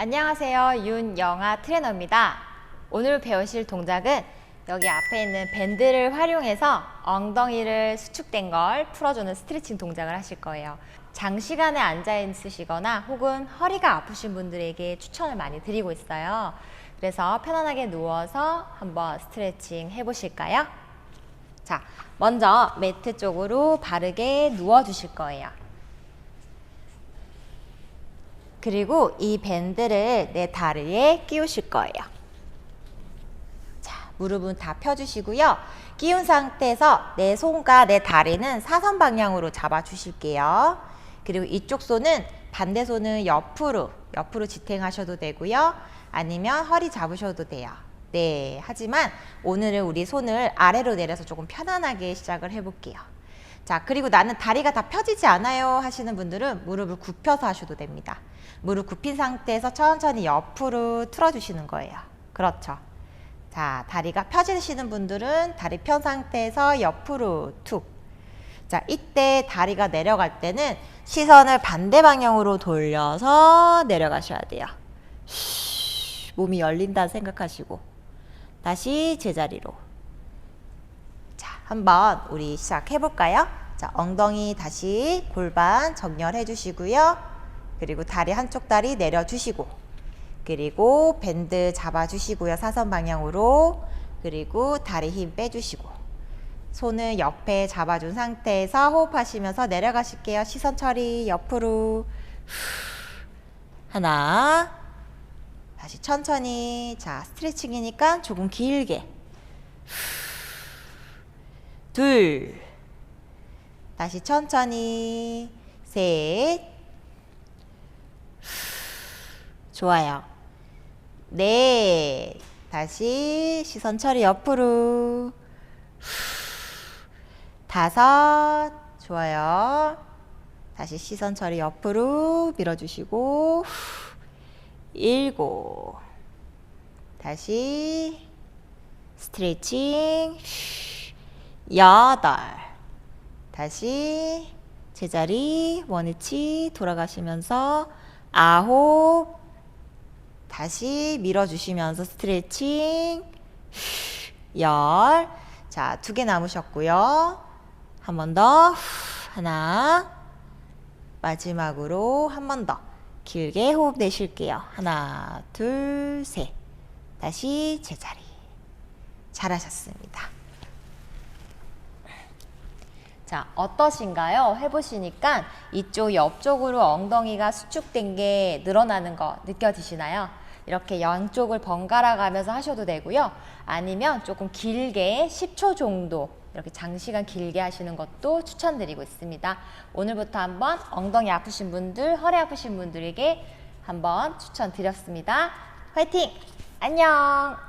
안녕하세요. 윤영아 트레너입니다. 오늘 배우실 동작은 여기 앞에 있는 밴드를 활용해서 엉덩이를 수축된 걸 풀어주는 스트레칭 동작을 하실 거예요. 장시간에 앉아 있으시거나 혹은 허리가 아프신 분들에게 추천을 많이 드리고 있어요. 그래서 편안하게 누워서 한번 스트레칭 해보실까요? 자, 먼저 매트 쪽으로 바르게 누워 주실 거예요. 그리고 이 밴드를 내 다리에 끼우실 거예요. 자, 무릎은 다 펴주시고요. 끼운 상태에서 내 손과 내 다리는 사선 방향으로 잡아 주실게요. 그리고 이쪽 손은 반대 손은 옆으로, 옆으로 지탱하셔도 되고요. 아니면 허리 잡으셔도 돼요. 네. 하지만 오늘은 우리 손을 아래로 내려서 조금 편안하게 시작을 해볼게요. 자, 그리고 나는 다리가 다 펴지지 않아요 하시는 분들은 무릎을 굽혀서 하셔도 됩니다. 무릎 굽힌 상태에서 천천히 옆으로 틀어주시는 거예요. 그렇죠. 자, 다리가 펴지시는 분들은 다리 편 상태에서 옆으로 툭. 자, 이때 다리가 내려갈 때는 시선을 반대 방향으로 돌려서 내려가셔야 돼요. 쉬, 몸이 열린다 생각하시고 다시 제자리로. 자, 한번 우리 시작해 볼까요? 자, 엉덩이 다시 골반 정렬해 주시고요. 그리고 다리 한쪽 다리 내려 주시고 그리고 밴드 잡아 주시고요. 사선 방향으로. 그리고 다리 힘 빼 주시고 손을 옆에 잡아준 상태에서 호흡하시면서 내려가실게요. 시선 처리 옆으로 하나 다시 천천히 자 스트레칭이니까 조금 길게 둘. 다시 천천히. 셋. 좋아요. 넷 다시 시선 처리 옆으로. 다섯. 좋아요. 다시 시선 처리 옆으로 밀어주시고. 일곱. 다시 스트레칭 여덟 다시 제자리 원위치 돌아가시면서 아홉 다시 밀어주시면서 스트레칭 열 자, 두 개 남으셨고요. 한 번 더. 하나. 마지막으로 한 번 더. 길게 호흡 내쉴게요. 하나, 둘, 셋. 다시 제자리. 잘하셨습니다. 자, 어떠신가요? 해보시니까 이쪽 옆쪽으로 엉덩이가 수축된 게 늘어나는 거 느껴지시나요? 이렇게 양쪽을 번갈아 가면서 하셔도 되고요. 아니면 조금 길게 10초 정도 이렇게 장시간 길게 하시는 것도 추천드리고 있습니다. 오늘부터 한번 엉덩이 아프신 분들, 허리 아프신 분들에게 한번 추천드렸습니다. 화이팅! 안녕!